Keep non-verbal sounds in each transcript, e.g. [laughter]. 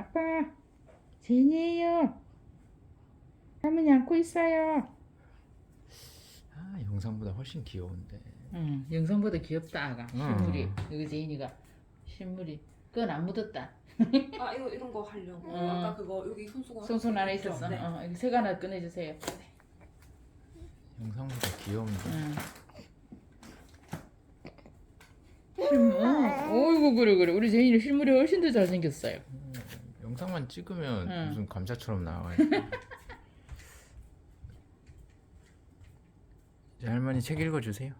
아빠, 제니예요. 할머니 안고 있어요. 아 영상보다 훨씬 귀여운데. 응, 영상보다 귀엽다 아가. 실물이 음. 여기 제인이가 실물이 그건 안 묻었다. 아 이거 이런 거 하려고 음. 아까 그거 여기 손수건 손손 안에? 있었어. 네. 어, 여기 색 하나 꺼내주세요. 영상보다 귀여운데. 응. 실, 어, 어이구 그래 그래. 우리 제인이 실물이 훨씬 더 잘생겼어요. 음, 영상만 찍으면 응. 무슨 감자처럼 나와요. [laughs] 이제 할머니 책 읽어주세요.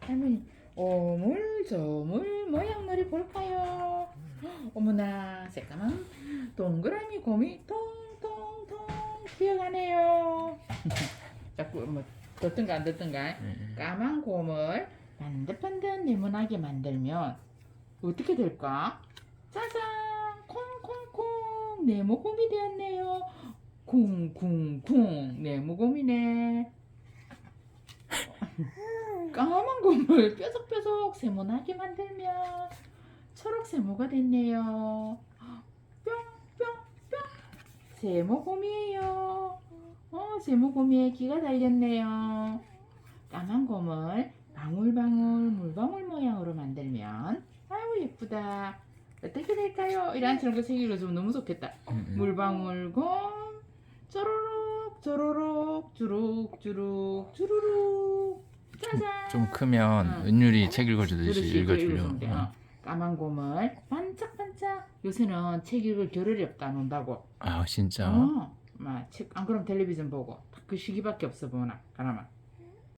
할머니 오물 저물 모양놀이 볼까요? 어머나 새까만 동그라미 곰이 통통통 뛰어가네요. [laughs] 자꾸 뭐 듣든가 안 듣든가 음, 까만 곰을 반듯반듯 네모나게 만들면 어떻게 될까? 짜잔 네모곰이 되었네요. 쿵쿵쿵 네모곰이네. 까만 곰을 뾰족뾰족 세모나게 만들면 초록 세모가 됐네요. 뿅뿅뿅 세모곰이에요. 어 세모곰이에 귀가 달렸네요. 까만 곰을 방울방울 물방울 모양으로 만들면 아유 예쁘다. 어떻게 될까요? 이런 저런 거 생기고 좀 너무 좋겠다. 음, 음. 물방울곰 쪼로록 쪼로록 주룩 주룩 주르륵 짜잔 좀 크면 응. 은율이 책 읽어주듯이 읽어주려. 돼. 어. 까만 곰을 반짝반짝 요새는 책 읽을 겨를이 없다 논다고 아 진짜. 어, 막책안 그럼 텔레비전 보고 딱그 시기밖에 없어 보나 가라마